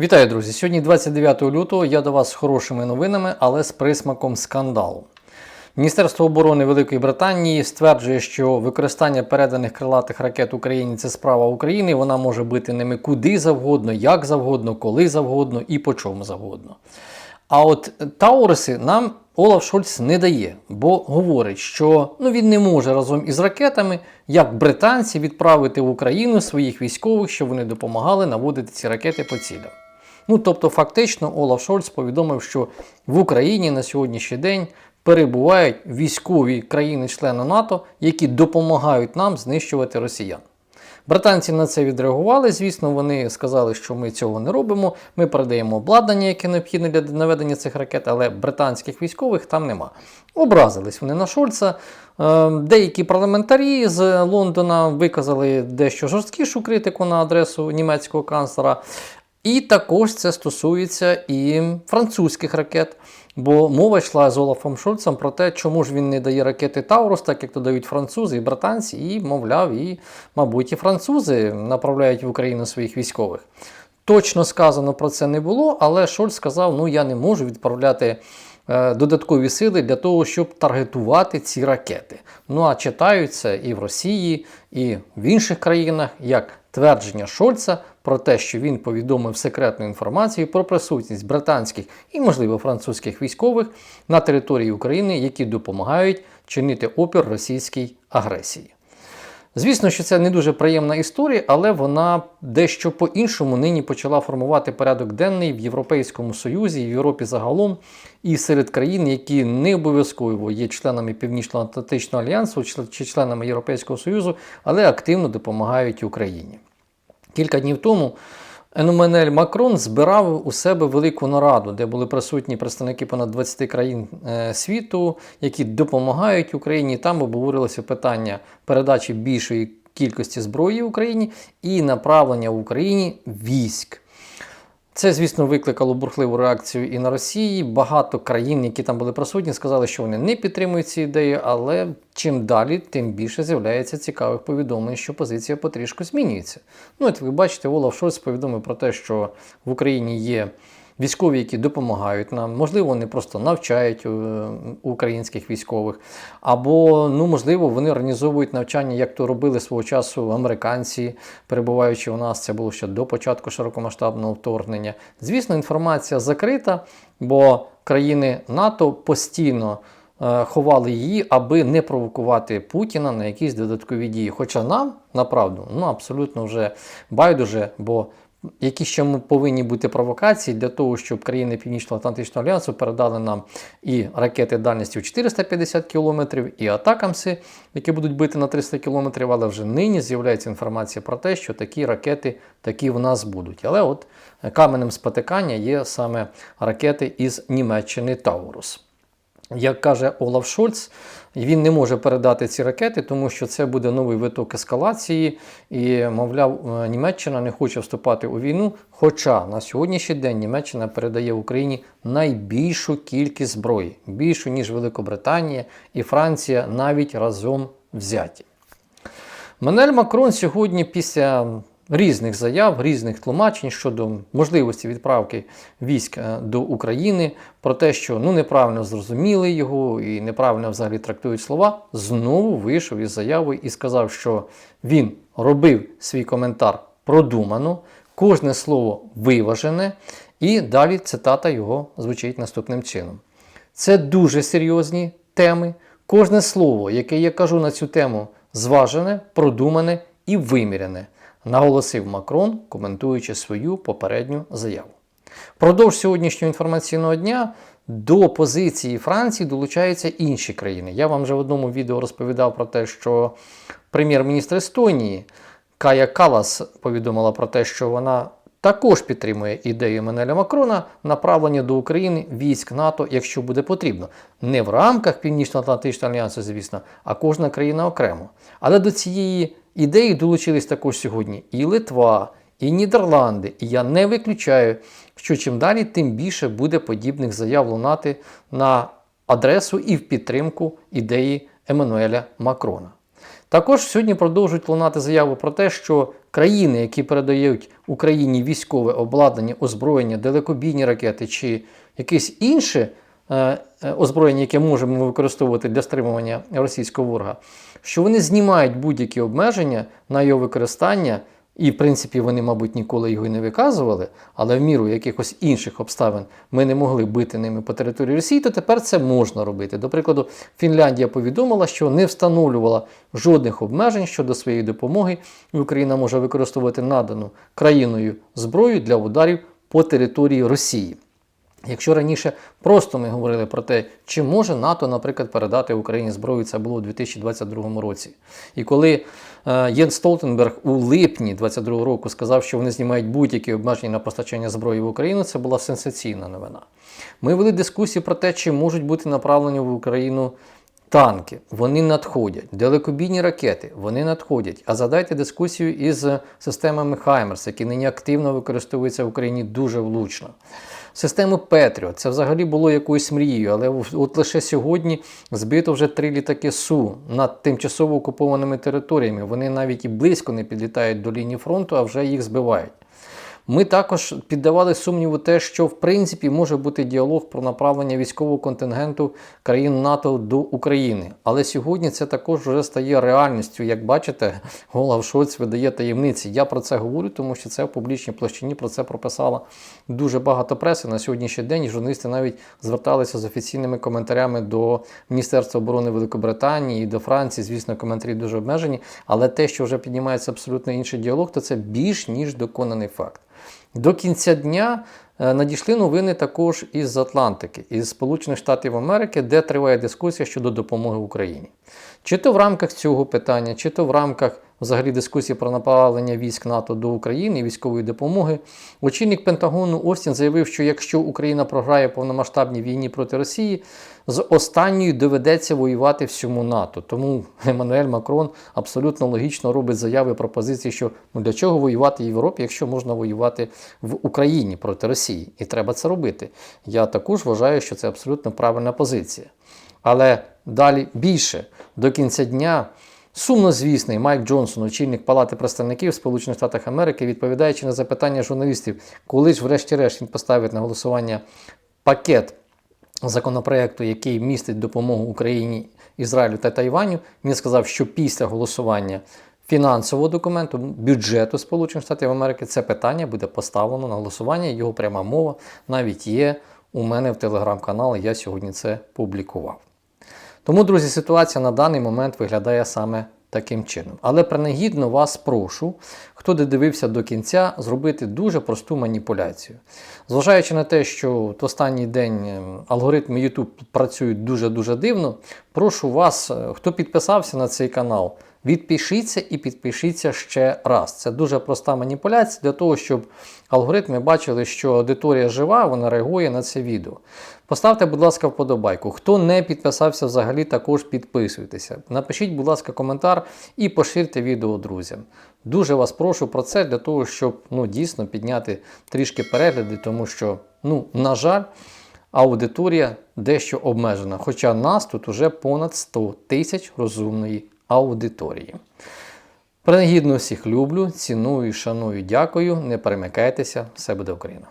Вітаю, друзі! Сьогодні 29 лютого. Я до вас з хорошими новинами, але з присмаком скандалу. Міністерство оборони Великої Британії стверджує, що використання переданих крилатих ракет Україні це справа України. Вона може бити ними куди завгодно, як завгодно, коли завгодно і по чому завгодно. А от Тауруси нам Олаф Шольц не дає, бо говорить, що ну, він не може разом із ракетами, як британці, відправити в Україну своїх військових, щоб вони допомагали наводити ці ракети по цілям. Ну тобто, фактично, Олаф Шольц повідомив, що в Україні на сьогоднішній день перебувають військові країни-члени НАТО, які допомагають нам знищувати росіян. Британці на це відреагували. Звісно, вони сказали, що ми цього не робимо. Ми передаємо обладнання, яке необхідне для наведення цих ракет, але британських військових там нема. Образились вони на Шольца. Е, Деякі парламентарі з Лондона виказали дещо жорсткішу критику на адресу німецького канцлера. І також це стосується і французьких ракет. Бо мова йшла з Олафом Шольцем про те, чому ж він не дає ракети Таурус, так як то дають французи і британці, і, мовляв, і, мабуть, і французи направляють в Україну своїх військових. Точно сказано про це не було, але Шольц сказав: ну я не можу відправляти додаткові сили для того, щоб таргетувати ці ракети. Ну а читають це і в Росії, і в інших країнах як твердження Шольца про те, що він повідомив секретну інформацію про присутність британських і, можливо, французьких військових на території України, які допомагають чинити опір російській агресії. Звісно, що це не дуже приємна історія, але вона дещо по-іншому нині почала формувати порядок денний в Європейському Союзі, в Європі загалом, і серед країн, які не обов'язково є членами Північно-Атлантичного альянсу чи членами Європейського Союзу, але активно допомагають Україні. Кілька днів тому Енуменель Макрон збирав у себе велику нараду, де були присутні представники понад 20 країн е, світу, які допомагають Україні. Там обговорилося питання передачі більшої кількості зброї Україні і направлення в Україні військ. Це, звісно, викликало бурхливу реакцію і на Росії. Багато країн, які там були присутні, сказали, що вони не підтримують ці ідеї, але чим далі, тим більше з'являється цікавих повідомлень, що позиція потрішку змінюється. Ну, от ви бачите, Олаф Шольц повідомив про те, що в Україні є військові, які допомагають нам, можливо, вони просто навчають е, українських військових, або, ну, можливо, вони організовують навчання, як то робили свого часу американці, перебуваючи у нас, це було ще до початку широкомасштабного вторгнення. Звісно, інформація закрита, бо країни НАТО постійно. е, Ховали її, аби не провокувати Путіна на якісь додаткові дії. Хоча нам, направду, ну абсолютно вже байдуже, бо які ще повинні бути провокації для того, щоб країни Північно-Атлантичного альянсу передали нам і ракети дальністю 450 км, і атакамси, які будуть бити на 300 км, але вже нині з'являється інформація про те, що такі ракети такі в нас будуть. Але от каменем спотикання є саме ракети із Німеччини Таурус. Як каже Олаф Шольц, він не може передати ці ракети, тому що це буде новий виток ескалації, і, мовляв, е, Німеччина не хоче вступати у війну. Хоча на сьогоднішній день Німеччина передає Україні найбільшу кількість зброї, більшу ніж Великобританія і Франція навіть разом взяті. Манель Макрон сьогодні після різних заяв, різних тлумачень щодо можливості відправки військ е, до України, про те, що ну неправильно зрозуміли його і неправильно взагалі трактують слова, знову вийшов із заявою і сказав, що він робив свій коментар продумано, кожне слово виважене, і далі цитата його звучить наступним чином. Це дуже серйозні теми. Кожне слово, яке я кажу на цю тему, зважене, продумане і виміряне наголосив Макрон, коментуючи свою попередню заяву. Продовж сьогоднішнього інформаційного дня до позиції Франції долучаються інші країни. Я вам вже в одному відео розповідав про те, що прем'єр-міністр Естонії Кая Калас повідомила про те, що вона також підтримує ідею Менеля Макрона направлення до України військ НАТО, якщо буде потрібно. Не в рамках Північно-Атлантичного альянсу, звісно, а кожна країна окремо. Але до цієї ідеї долучились також сьогодні і Литва, і Нідерланди. І я не виключаю, що чим далі, тим більше буде подібних заяв лунати на адресу і в підтримку ідеї Еммануеля Макрона. Також сьогодні продовжують лунати заяви про те, що країни, які передають Україні військове обладнання, озброєння, далекобійні ракети чи якесь інше озброєння, яке можемо використовувати для стримування російського ворога, що вони знімають будь-які обмеження на його використання. І, в принципі, вони, мабуть, ніколи його і не виказували, але в міру якихось інших обставин ми не могли бити ними по території Росії, то тепер це можна робити. До прикладу, Фінляндія повідомила, що не встановлювала жодних обмежень щодо своєї допомоги, і Україна може використовувати надану країною зброю для ударів по території Росії. Якщо раніше просто ми говорили про те, чи може НАТО, наприклад, передати Україні зброю, це було у 2022 році. І коли е, Єн Столтенберг у липні 2022 року сказав, що вони знімають будь-які обмеження на постачання зброї в Україну, це була сенсаційна новина. Ми вели дискусії про те, чи можуть бути направлені в Україну танки, вони надходять, далекобійні ракети, вони надходять. А задайте дискусію із системами Хаймерс, які нині активно використовуються в Україні дуже влучно. Систему Петріо, це взагалі було якоюсь мрією, але от лише сьогодні збито вже три літаки Су над тимчасово окупованими територіями. Вони навіть і близько не підлітають до лінії фронту, а вже їх збивають. Ми також піддавали сумніву те, що в принципі може бути діалог про направлення військового контингенту країн НАТО до України. Але сьогодні це також вже стає реальністю. Як бачите, Голав Шольц видає таємниці. Я про це говорю, тому що це в публічній площині про це прописала дуже багато преси на сьогоднішній день. Журналісти навіть зверталися з офіційними коментарями до Міністерства оборони Великобританії і до Франції. Звісно, коментарі дуже обмежені. Але те, що вже піднімається абсолютно інший діалог, то це більш ніж доконаний факт. До кінця дня е, надійшли новини також із Атлантики, із Сполучених Штатів Америки, де триває дискусія щодо допомоги Україні. Чи то в рамках цього питання, чи то в рамках взагалі дискусії про направлення військ НАТО до України і військової допомоги, очільник Пентагону Остін заявив, що якщо Україна програє повномасштабній війні проти Росії, з останньою доведеться воювати всьому НАТО. Тому Еммануель Макрон абсолютно логічно робить заяви пропозиції, що ну для чого воювати в Європі, якщо можна воювати в Україні проти Росії, і треба це робити. Я також вважаю, що це абсолютно правильна позиція. Але далі більше до кінця дня. Сумнозвісний Майк Джонсон, очільник Палати представників Сполучених Штатів Америки, відповідаючи на запитання журналістів, коли ж, врешті-решт, він поставить на голосування пакет законопроекту, який містить допомогу Україні, Ізраїлю та Тайваню, він сказав, що після голосування фінансового документу, бюджету Сполучених Штатів Америки, це питання буде поставлено на голосування. Його пряма мова навіть є у мене в телеграм-каналі. Я сьогодні це публікував. Тому, друзі, ситуація на даний момент виглядає саме таким чином. Але принагідно вас прошу, хто додивився до кінця, зробити дуже просту маніпуляцію. Зважаючи на те, що в останній день ем, алгоритми YouTube працюють дуже-дуже дивно, прошу вас, е, хто підписався на цей канал, Відпишіться і підпишіться ще раз. Це дуже проста маніпуляція для того, щоб алгоритми бачили, що аудиторія жива, вона реагує на це відео. Поставте, будь ласка, вподобайку. Хто не підписався взагалі, також підписуйтеся. Напишіть, будь ласка, коментар і поширте відео друзям. Дуже вас прошу про це для того, щоб ну, дійсно підняти трішки перегляди, тому що, ну, на жаль, аудиторія дещо обмежена. Хоча нас тут уже понад 100 тисяч розумної аудиторії. Принагідно всіх люблю, ціную, шаную, дякую. Не перемикайтеся, все буде Україна!